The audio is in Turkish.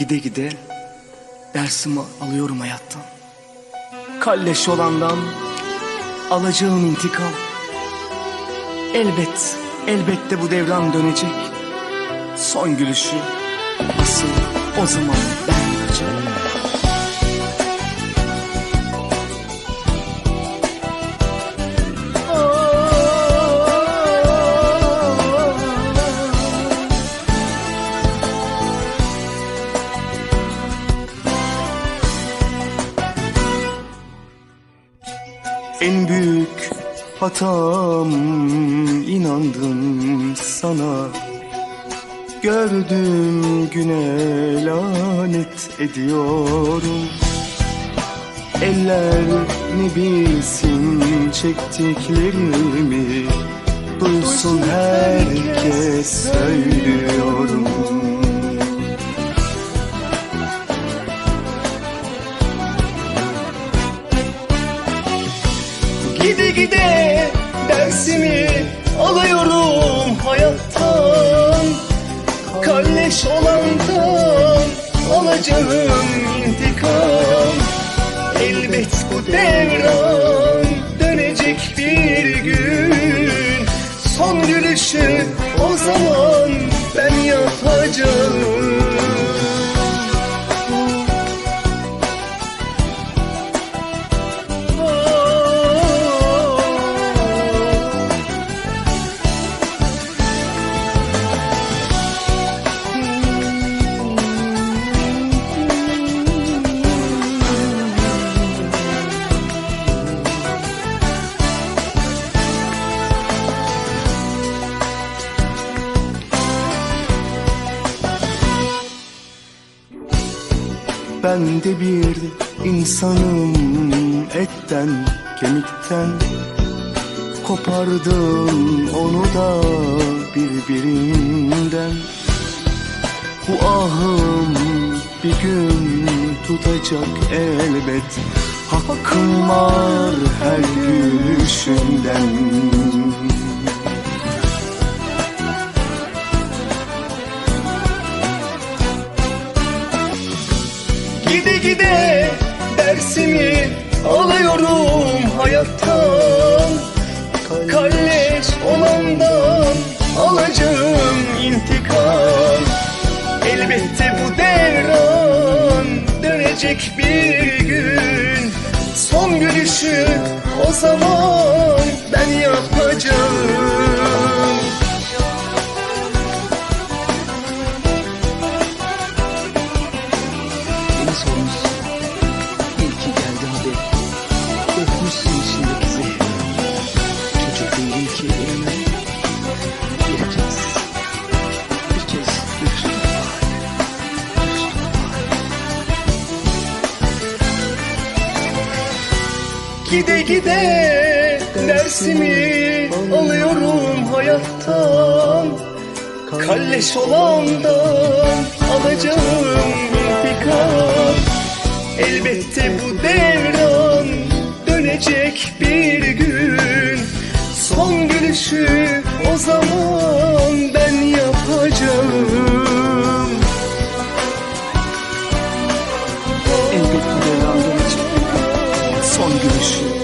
Gide gide dersimi alıyorum hayattan. Kalleş olandan alacağım intikam. Elbet, elbette bu devran dönecek. Son gülüşü asıl o zaman ben yapacağım. En büyük hatam inandım sana. Gördüğüm güne lanet ediyorum. Eller ne bilsin çektiklerimi. Duysun herkes söylüyorum Gide gide dersimi alıyorum hayattan. Kalleş olandan alacağım intikam. Elbet bu devran dönecek bir gün. Son gülüşü o zaman Ben de bir insanım etten kemikten. Kopardım onu da birbirinden. Bu ahım bir gün tutacak elbet. Hakkım var her gülüşünden Gide gide dersimi alıyorum hayattan. Kalleş olandan alacağım intikam. Elbette bu devran dönecek bir gün. Son gülüşü o zaman ben yapacağım Öpmüşsün içindeki zehri. Çocuk değilim ki bilemem. Bir kez, bir kez üstüne bak. Gide gide dersimi alıyorum hayattan Kalleş olandan alacağım intikam Elbette bu devran gelecek bir gün. Son gülüşü o zaman ben yapacağım. Elbet bu Son gülüşü.